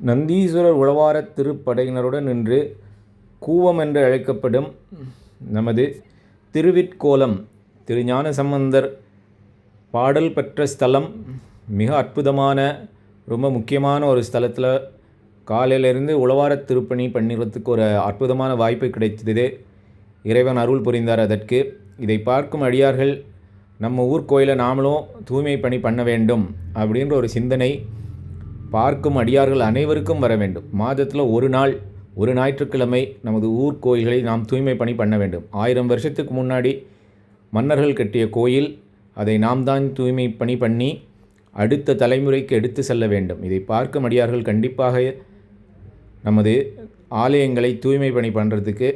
நந்தீஸ்வரர் உழவாரத் திருப்படையினருடன் நின்று கூவம் என்று அழைக்கப்படும் நமது திருவிற்கோலம் திருஞான சம்பந்தர் பாடல் பெற்ற ஸ்தலம் மிக அற்புதமான ரொம்ப முக்கியமான ஒரு ஸ்தலத்தில் காலையிலேருந்து உழவாரத் திருப்பணி பண்ணிடுறதுக்கு ஒரு அற்புதமான வாய்ப்பு கிடைத்தது. இறைவன் அருள் புரிந்தார் அதற்கு. இதை பார்க்கும் அடியார்கள் நம்ம ஊர் கோயிலை நாமளும் தூய்மை பணி பண்ண வேண்டும் அப்படின்ற ஒரு சிந்தனை பார்க்கும் அடியார்கள் அனைவருக்கும் வர வேண்டும். மாதத்தில் ஒரு நாள் ஒரு ஞாயிற்றுக்கிழமை நமது ஊர் கோயில்களை நாம் தூய்மை பணி பண்ண வேண்டும். ஆயிரம் வருஷத்துக்கு முன்னாடி மன்னர்கள் கட்டிய கோயில் அதை நாம் தான் தூய்மை பணி பண்ணி அடுத்த தலைமுறைக்கு எடுத்து செல்ல வேண்டும். இதை பார்க்கும் அடியார்கள் கண்டிப்பாக நமது ஆலயங்களை தூய்மை பணி பண்ணுறதுக்கு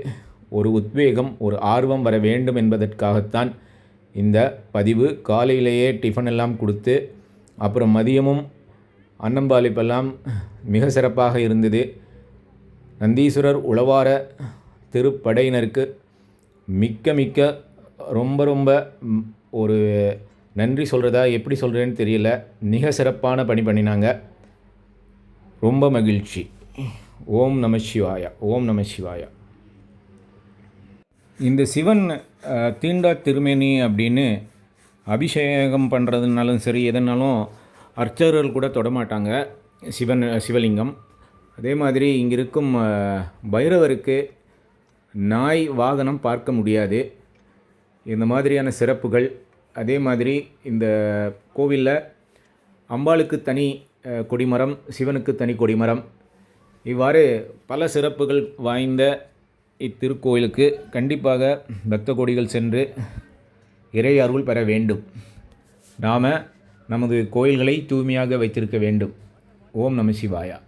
ஒரு உத்வேகம் ஒரு ஆர்வம் வர வேண்டும் என்பதற்காகத்தான் இந்த பதிவு. காலையிலேயே டிஃபன் எல்லாம் கொடுத்து அப்புறம் மதியமும் அன்னம்பாலிப்பெல்லாம் மிக சிறப்பாக இருந்தது. நந்தீஸ்வரர் உழவார திருப்படையினருக்கு மிக்க மிக்க ரொம்ப ரொம்ப ஒரு நன்றி சொல்கிறதா எப்படி சொல்கிறேன்னு தெரியல. மிக சிறப்பான பணி பண்ணினாங்க. ரொம்ப மகிழ்ச்சி. ஓம் நம சிவாயா ஓம் நம சிவாயா. இந்த சிவன் தீண்டா திருமேனி அப்படின்னு அபிஷேகம் பண்ணுறதுனாலும் சரி எதனாலும் அர்ச்சகர்கள் கூட தொடமாட்டாங்க. சிவன் சிவலிங்கம். அதே மாதிரி இங்கே இருக்கும் பைரவருக்கு நாய் வாகனம் பார்க்க முடியாது. இந்த மாதிரியான சிறப்புகள். அதே மாதிரி இந்த கோவிலில் அம்பாளுக்கு தனி கொடிமரம் சிவனுக்கு தனி கொடிமரம். இவ்வாறு பல சிறப்புகள் வாய்ந்த இத்திருக்கோயிலுக்கு கண்டிப்பாக பக்த கோடிகள் சென்று இறை அருள் பெற வேண்டும். நாம் நமது கோயில்களை தூய்மையாக வைத்திருக்க வேண்டும். ஓம் நம சிவாயா.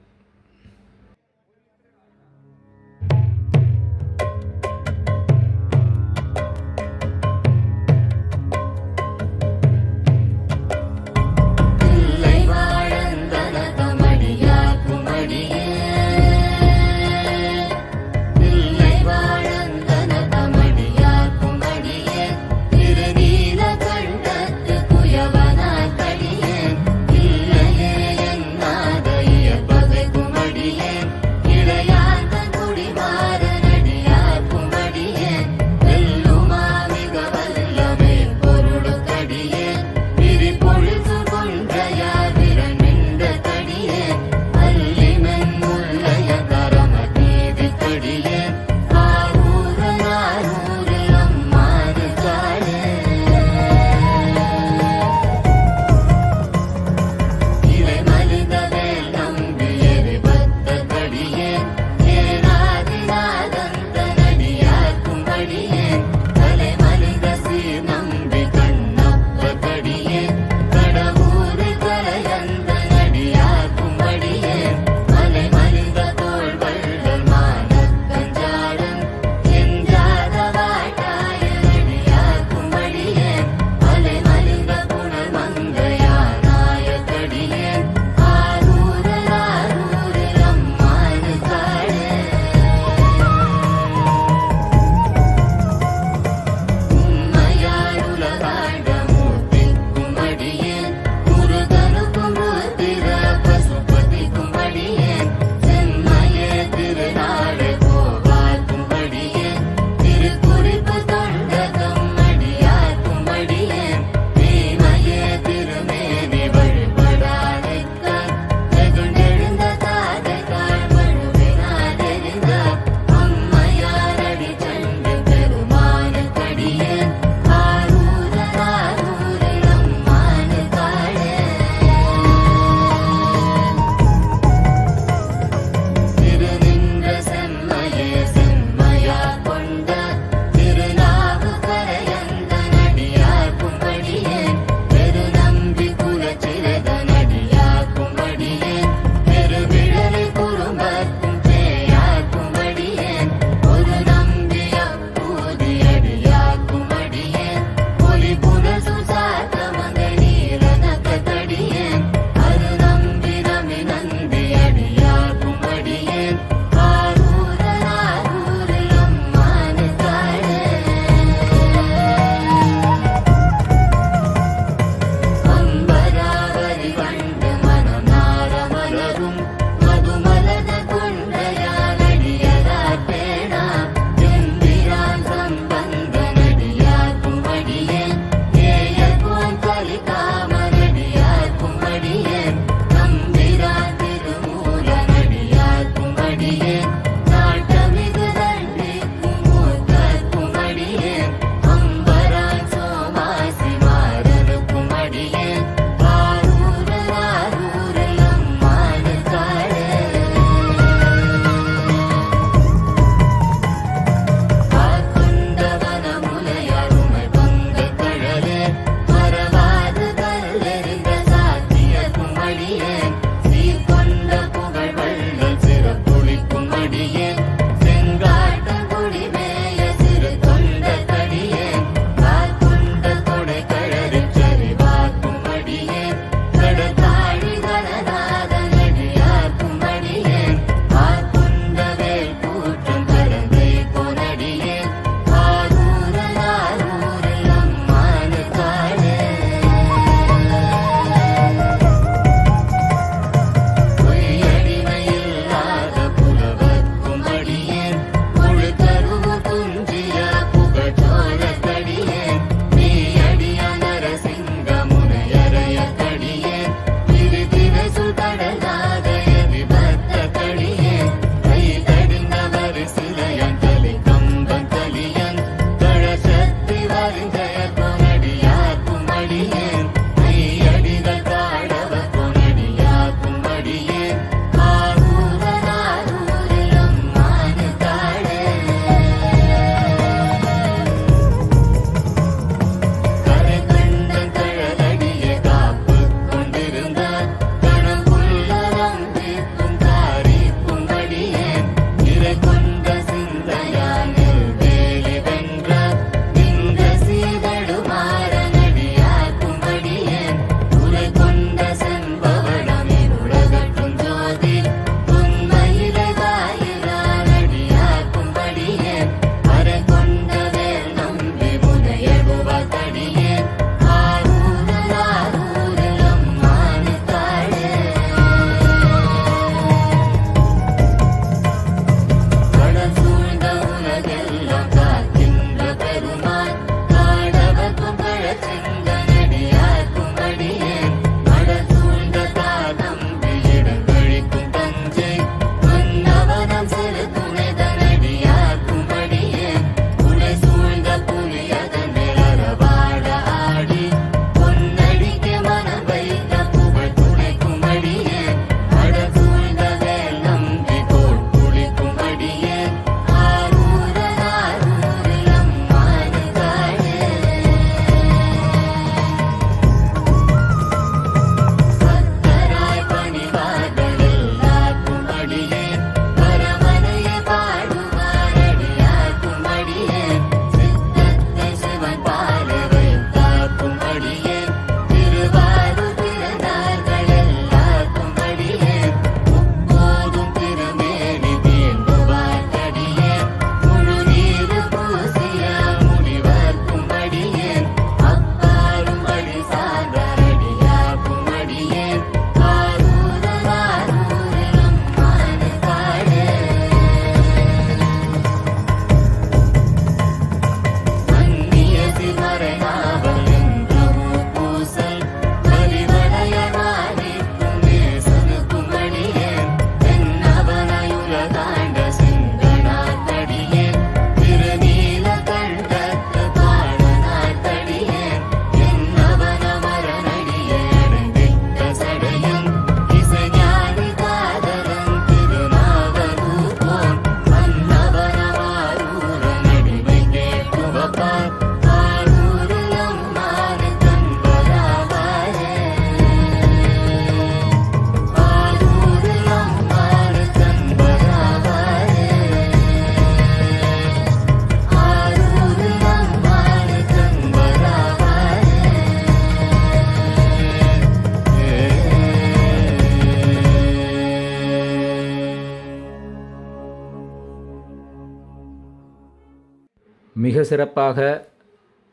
மிக சிறப்பாக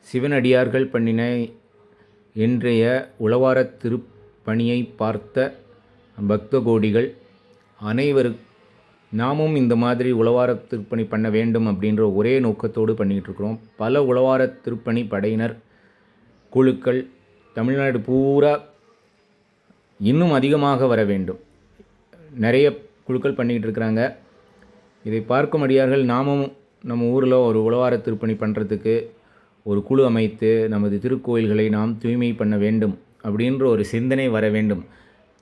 சிவனடியார்கள் பண்ணின இன்றைய உழவாரத் திருப்பணியை பார்த்த பக்த கோடிகள் அனைவரும் நாமும் இந்த மாதிரி உழவார திருப்பணி பண்ண வேண்டும் அப்படின்ற ஒரே நோக்கத்தோடு பண்ணிக்கிட்டு இருக்கிறோம் பல உழவார திருப்பணி படையினர் குழுக்கள் தமிழ்நாடு பூரா இன்னும் அதிகமாக வர வேண்டும். நிறைய குழுக்கள் பண்ணிக்கிட்டு இருக்கிறாங்க இதை பார்க்கும் அடியார்கள் நாமும் நம்ம ஊரில் ஒரு உழவார திருப்பணி பண்ணுறதுக்கு ஒரு குழு அமைத்து நமது திருக்கோயில்களை நாம் தூய்மை பண்ண வேண்டும் அப்படின்ற ஒரு சிந்தனை வர வேண்டும்.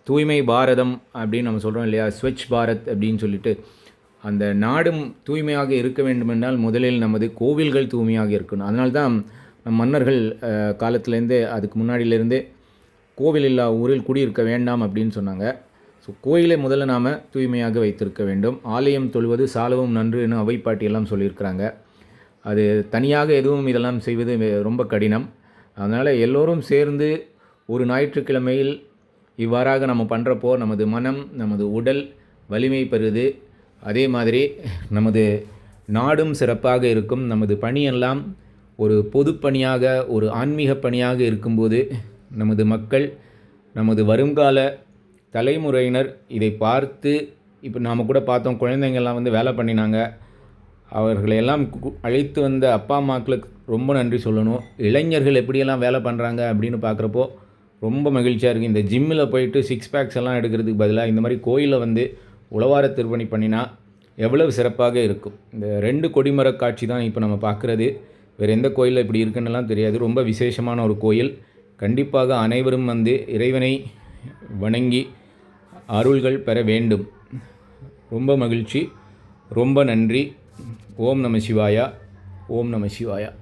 தூய்மை பாரதம் அப்படின்னு நம்ம சொல்கிறோம் இல்லையா? ஸ்வச் பாரத் அப்படின்னு சொல்லிட்டு அந்த நாடும் தூய்மையாக இருக்க வேண்டுமென்றால் முதலில் நமது கோவில்கள் தூய்மையாக இருக்கணும். அதனால்தான் நம் மன்னர்கள் காலத்துலேருந்தே அதுக்கு முன்னாடியிலேருந்தே கோவில் இல்லா ஊரில் குடியிருக்க வேண்டாம் அப்படின்னு சொன்னாங்க. ஸோ கோயிலை முதல்ல நாம் தூய்மையாக வைத்திருக்க வேண்டும். ஆலயம் தொழுவது சாலவும் நன்றுன்னு அவைப்பாட்டி எல்லாம் சொல்லியிருக்கிறாங்க. அது தனியாக எதுவும் இதெல்லாம் செய்வது வே- ரொம்ப கடினம். அதனால் எல்லோரும் சேர்ந்து ஒரு ஞாயிற்றுக்கிழமையில் இவ்வாறாக நம்ம பண்ணுறப்போ நமது மனம் நமது உடல் வலிமை பெறுது. அதே மாதிரி நமது நாடும் சிறப்பாக இருக்கும். நமது பணியெல்லாம் ஒரு பொதுப்பணியாக ஒரு ஆன்மீக பணியாக இருக்கும்போது நமது மக்கள் நமது வருங்கால தலைமுறையினர் இதை பார்த்து இப்போ நாம் கூட பார்த்தோம் குழந்தைங்கள்லாம் வந்து வேலை பண்ணினாங்க. அவர்களை எல்லாம் அழைத்து வந்த அப்பா அம்மாக்களுக்கு ரொம்ப நன்றி சொல்லணும். இளைஞர்கள் எப்படியெல்லாம் வேலை பண்ணுறாங்க அப்படின்னு பார்க்குறப்போ ரொம்ப மகிழ்ச்சியாக இருக்குது இந்த ஜிம்மில் போயிட்டு சிக்ஸ் பேக்ஸ் எல்லாம் எடுக்கிறதுக்கு பதிலாக இந்த மாதிரி கோயிலில் வந்து உழவார திருப்பணி பண்ணினா எவ்வளவு சிறப்பாக இருக்கும். இந்த ரெண்டு கொடிமர காட்சி தான் இப்போ நம்ம பார்க்குறது. வேறு எந்த கோயிலில் இப்படி இருக்குன்னெல்லாம் தெரியாது. ரொம்ப விசேஷமான ஒரு கோயில். கண்டிப்பாக அனைவரும் வந்து இறைவனை வணங்கி அருள்கள் பெற வேண்டும். ரொம்ப மகிழ்ச்சி. ரொம்ப நன்றி. ஓம் நம சிவாயா. ஓம் நம சிவாயா.